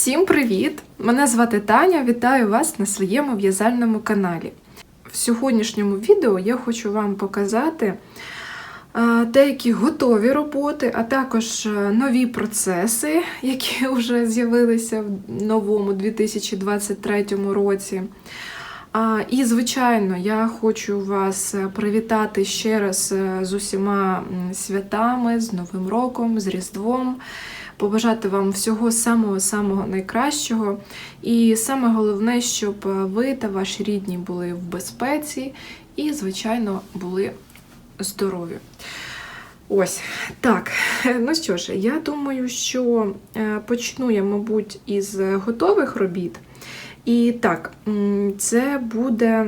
Всім привіт! Мене звати Таня. Вітаю вас на своєму в'язальному каналі. В сьогоднішньому відео я хочу вам показати е, деякі готові роботи, а також е, нові процеси, які вже з'явилися в новому 2023 році. І, звичайно, я хочу вас е, привітати ще раз з усіма святами, з Новим роком, з Різдвом, побажати вам всього самого-самого найкращого. І саме головне, щоб е, ви та ваші рідні були в безпеці і, звичайно, були здорові. Ось так. Ну що ж, я думаю, що е, почну я, мабуть, із готових робіт. І так, це буде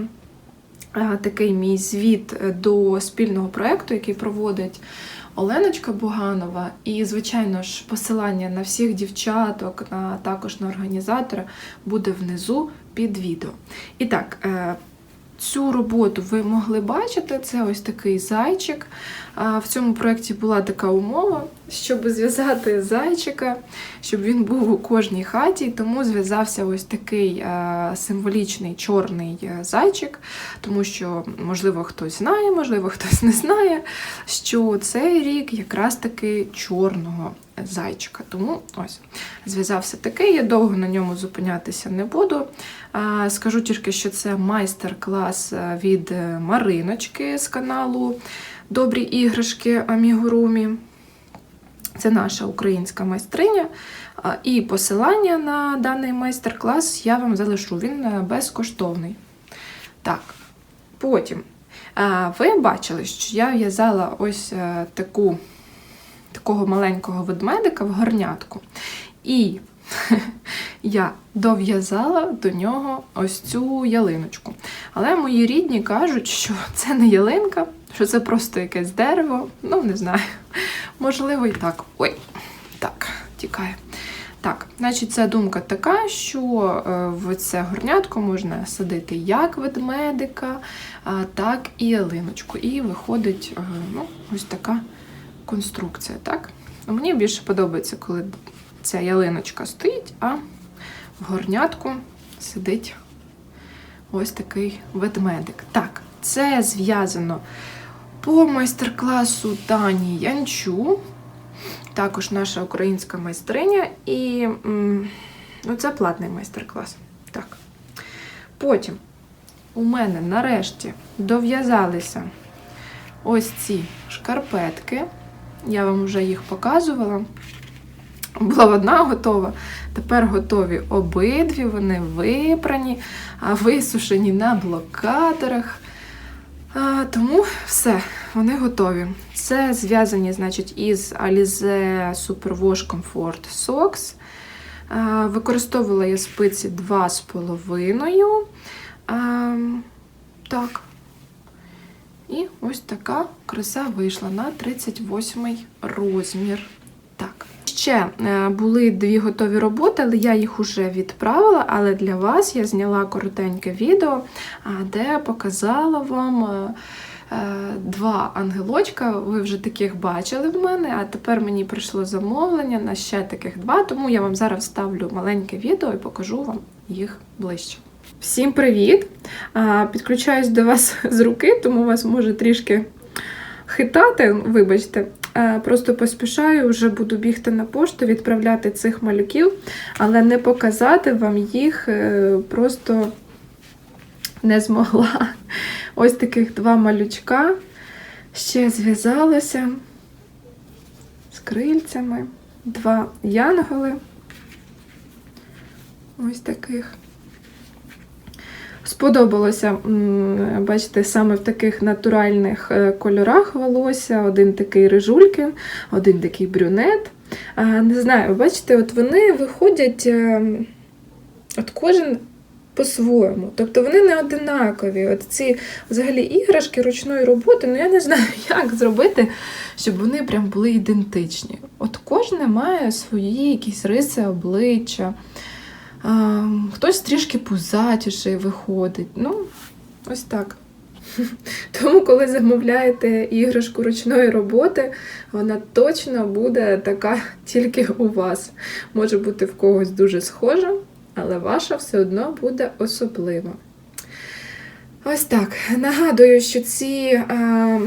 е, такий мій звіт до спільного проєкту, який проводить Оленочка Буганова. І, звичайно ж, посилання на всіх дівчаток, на, також на організатора буде внизу під відео. І так, е, цю роботу ви могли бачити. Це ось такий зайчик. В цьому проєкті була така умова, щоб зв'язати зайчика, щоб він був у кожній хаті, тому зв'язався ось такий символічний чорний е, зайчик, тому що, можливо, хтось знає, можливо, хтось не знає, що цей рік якраз таки чорного зайчика. Тому ось зв'язався такий. Я довго на ньому зупинятися не буду. Скажу тільки, що це майстер-клас е, від е, Мариночки з каналу Добрі іграшки Амігурумі. Це наша українська майстриня. І посилання на даний майстер-клас я вам залишу. Він е, безкоштовний. Так, потім. Ви бачили, що я в'язала ось таку, такого маленького ведмедика в горнятку. І я дов'язала до нього ось цю ялиночку. Але мої рідні кажуть, що це не ялинка, що це просто якесь дерево. Ну, не знаю. Можливо, і так. Ой, так, тікає. Так, значить, ця думка така, що е, в це горнятко можна садити як ведмедика, так і ялиночку. І виходить е, ну, ось така конструкція. так? Мені більше подобається, коли ця ялиночка стоїть, а в горнятку сидить ось такий ведмедик. Так, це зв'язано по майстер-класу Тані Янчу, також наша українська майстриня, і ну, це платний майстер-клас. Так. Потім у мене нарешті дов'язалися ось ці шкарпетки. Я вам вже їх показувала. Була одна готова, тепер готові обидві, вони випрані, висушені на блокаторах. А, тому все, вони готові. Це зв'язані, значить, із Alize Superwash Comfort Socks. А, використовувала я спиці 2,5. А, так. І ось така краса вийшла на 38 розмір. Так. Ще е, були дві готові роботи, але я їх уже відправила. Але для вас я зняла коротеньке відео, де показала вам е, е, два ангелочка. Ви вже таких бачили в мене, а тепер мені прийшло замовлення на ще таких два, тому я вам зараз ставлю маленьке відео і покажу вам їх ближче. Всім привіт! Підключаюсь до вас з руки, тому вас може трішки хитати, вибачте. Просто поспішаю, вже буду бігти на пошту, відправляти цих малюків, але не показати вам їх е, просто не змогла. Ось таких два малючка ще зв'язалися з крильцями, два янголи. Ось таких. Сподобалося, бачите, саме в таких натуральних е, кольорах волосся. Один такий рижулькин, один такий брюнет. Не знаю, бачите, от вони виходять е, от кожен по-своєму. Тобто вони не одинакові. От ці взагалі іграшки ручної роботи, ну я не знаю, як зробити, щоб вони прям були ідентичні. От кожне має свої якісь риси обличчя. А, Хтось трішки пузатіший виходить. Ну, ось так. Тому, коли замовляєте іграшку ручної роботи, вона точно буде така тільки у вас. Може бути в когось дуже схожа, але ваша все одно буде особлива. Ось так. Нагадую, що ці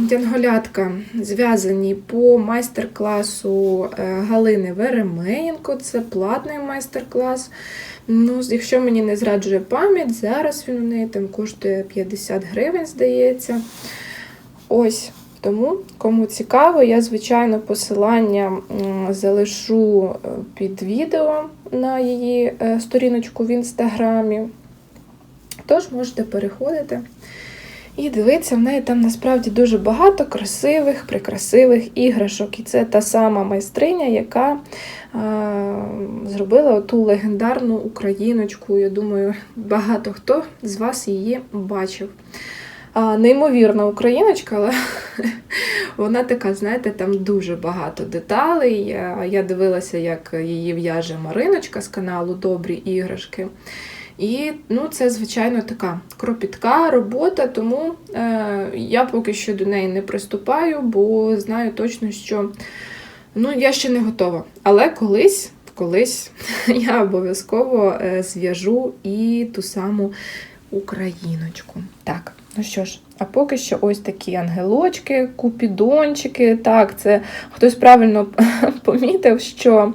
янголятка зв'язані по майстер-класу е, Галини Веремеєнко. Це платний майстер-клас. Ну, якщо мені не зраджує пам'ять, зараз він у неї там коштує 50 гривень, здається. Ось. Тому, кому цікаво, я, звичайно, посилання залишу е, під відео на її е, сторіночку в інстаграмі. Тож можете переходити і дивитися, в неї там насправді дуже багато красивих, прикрасивих іграшок. І це та сама майстриня, яка е, зробила ту легендарну україночку. Я думаю, багато хто з вас її бачив. А, неймовірна україночка, але вона така, знаєте, там дуже багато деталей. Я дивилася, як її в'яже Мариночка з каналу Добрі іграшки. І ну, це, звичайно, така кропітка робота, тому е, я поки що до неї не приступаю, бо знаю точно, що ну, я ще не готова. Але колись, колись я обов'язково е, зв'яжу і ту саму україночку. Так, ну що ж, а поки що ось такі ангелочки, купідончики. Так, це хтось правильно помітив, що,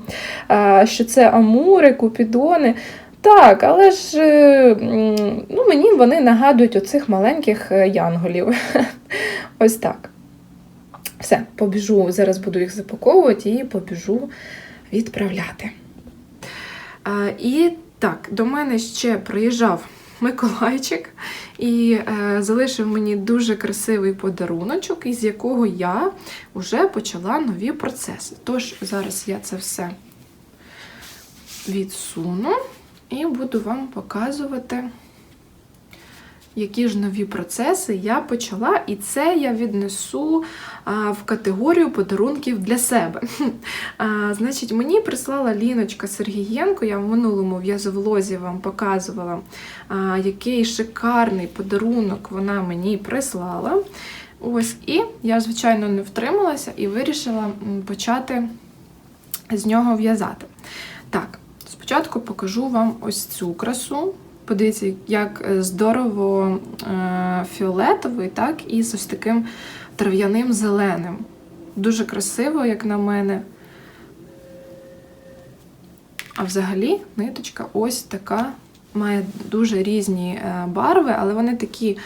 е, що це амури, купідони. Так, але ж е, ну, мені вони нагадують оцих маленьких е, янголів. Ось так. Все, побіжу. Зараз буду їх запаковувати і побіжу відправляти. А, і так, до мене ще приїжджав Миколайчик і е, залишив мені дуже красивий подаруночок, із якого я вже почала нові процеси. Тож зараз я це все відсуну. І буду вам показувати, які ж нові процеси я почала. І це я віднесу в категорію подарунків для себе. Значить, мені прислала Ліночка Сергієнко, я в минулому в'язовлозі вам показувала, який шикарний подарунок вона мені прислала. Ось, І я, звичайно, не втрималася і вирішила почати з нього в'язати. Так. Спочатку покажу вам ось цю красу. Подивіться, як здорово е, фіолетовий, так, і з ось таким трав'яним зеленим. Дуже красиво, як на мене. А взагалі ниточка ось така, має дуже різні е, барви, але вони такі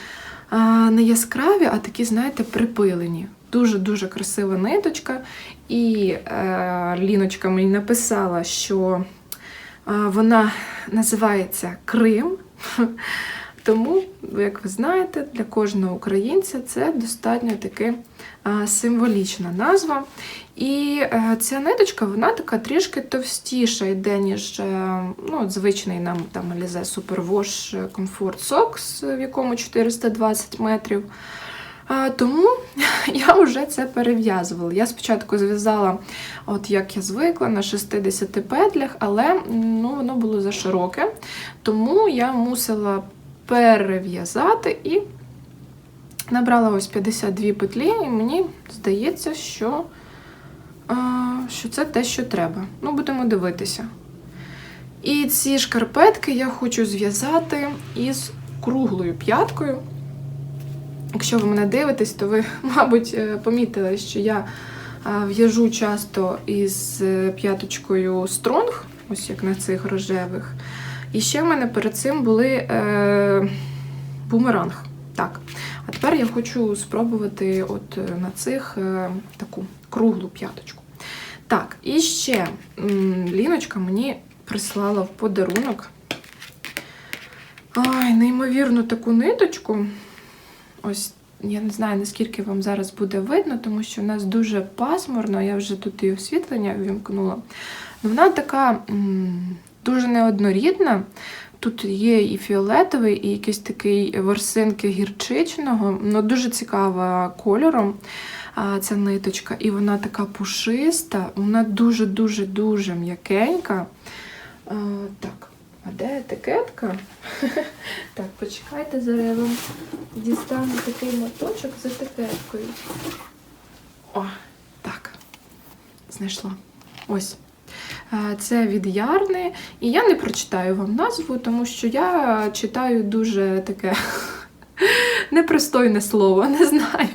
е, не яскраві, а такі, знаєте, припилені. Дуже-дуже красива ниточка. І е, Ліночка мені написала, що вона називається Крим. Тому, як ви знаєте, для кожного українця це достатньо таки символічна назва. І е, ця ниточка, вона така трішки товстіша йде, ніж е, ну, звичний нам там Alize Superwash Comfort Socks, в якому 420 метрів. Тому я вже це перев'язувала. Я спочатку зв'язала, от як я звикла, на 60 петлях, але ну, воно було за широке, тому я мусила перев'язати і набрала ось 52 петлі, і мені здається, що, що це те, що треба. Ну, будемо дивитися. І ці шкарпетки я хочу зв'язати із круглою п'яткою. Якщо ви мене дивитесь, то ви, мабуть, е, помітили, що я в'яжу часто із е, п'яточкою стронг, ось як на цих рожевих. І ще в мене перед цим були е, бумеранг. Так. А тепер я хочу спробувати от е, на цих е, таку круглу п'яточку. Так, і ще Ліночка мені прислала в подарунок. Ай, неймовірну таку ниточку. Ось, я не знаю, наскільки вам зараз буде видно, тому що в нас дуже пасмурно, я вже тут і освітлення вімкнула. Вона така дуже неоднорідна. Тут є і фіолетовий, і якийсь такий ворсинки гірчичного, ну дуже цікава кольором ця ниточка. І вона така пушиста, вона дуже-дуже-дуже м'якенька. Так, А де етикетка? Так, почекайте, зараз я вам дістану такий моточок з етикеткою. О, так. Знайшла. Ось. Е, Це від Ярни. І я не прочитаю вам назву, тому що я читаю дуже таке непристойне слово, не знаю.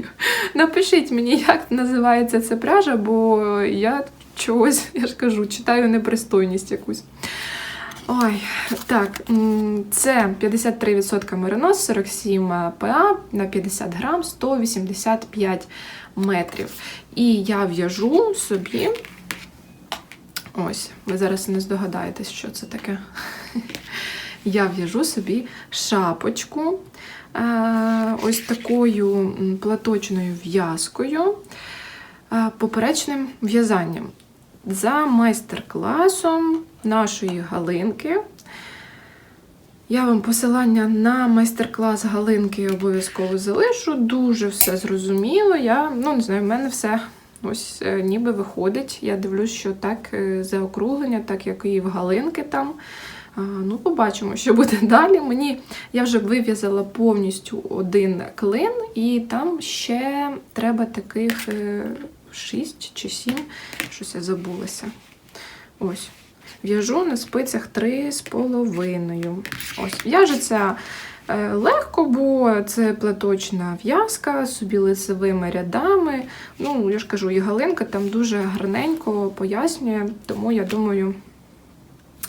Напишіть мені, як називається ця пряжа, бо я чогось, я ж кажу, читаю непристойність якусь. Ой, так, це 53% меринос, 47 ПА на 50 грам, 185 метрів. І я в'яжу собі. Ось, ви зараз не здогадаєтесь, що це таке. Я в'яжу собі шапочку е, ось такою платочною в'язкою, е, поперечним в'язанням. За майстер-класом нашої Галинки. Я вам посилання на майстер-клас Галинки обов'язково залишу. Дуже все зрозуміло. Я, ну, не знаю, в мене все ось е, ніби виходить. Я дивлюсь, що так е, заокруглення, так як і в Галинки там. Ну, побачимо, що буде далі. Мені я вже вив'язала повністю один клин, і там ще треба таких е, 6 чи 7, щось я забулася. Ось. В'яжу на спицях 3,5. Ось. В'яжеться е, легко, бо це платочна в'язка собі лицевими рядами. Ну, я ж кажу, і Галинка там дуже гарненько пояснює, тому я думаю,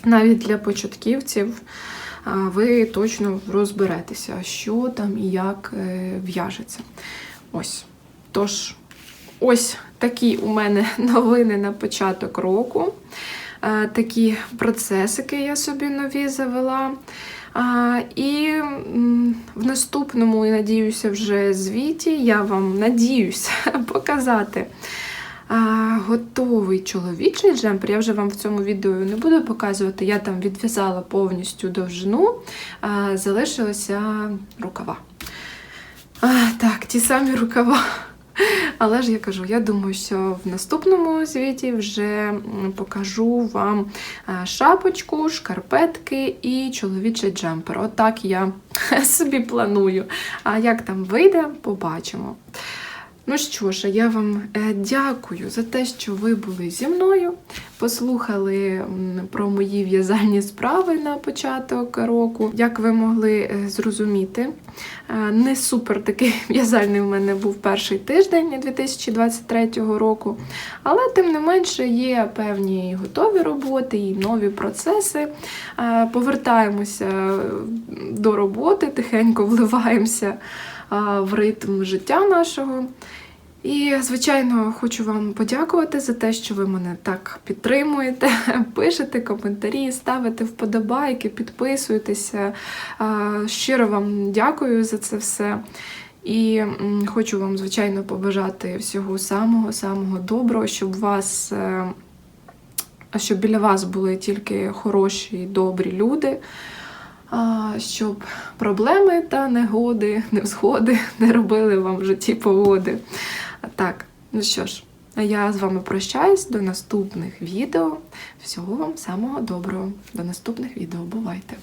навіть для початківців ви точно розберетеся, що там і як е, в'яжеться. Ось. Тож, ось такі у мене новини на початок року. Е, Такі процесики я собі нові завела. І в наступному, я надіюся, вже звіті я вам надіюся показати готовий чоловічий джемпер. Я вже вам в цьому відео не буду показувати. Я там відв'язала повністю довжину, а, залишилися рукава. Так, ті самі рукава. Але ж я кажу, я думаю, що в наступному звіті вже покажу вам е, шапочку, шкарпетки і чоловічий джемпер. Отак я собі планую. А як там вийде, побачимо. Ну що ж, я вам е, дякую за те, що ви були зі мною, послухали про мої в'язальні справи на початок року. Як ви могли е, зрозуміти, е, не супер такий в'язальний в мене був перший тиждень 2023 року, але тим не менше є певні готові роботи, і нові процеси. Повертаємося до роботи, тихенько вливаємося в ритм життя нашого. І, звичайно, хочу вам подякувати за те, що ви мене так підтримуєте, пишете коментарі, ставите вподобайки, підписуєтеся. Щиро вам дякую за це все. І хочу вам, звичайно, побажати всього самого-самого доброго, щоб вас. е, Щоб біля вас були тільки хороші і добрі люди, щоб проблеми та негоди, невзгоди не робили вам в житті погоди. Так, ну що ж, я з вами прощаюсь до наступних відео. Всього вам самого доброго. До наступних відео. Бувайте!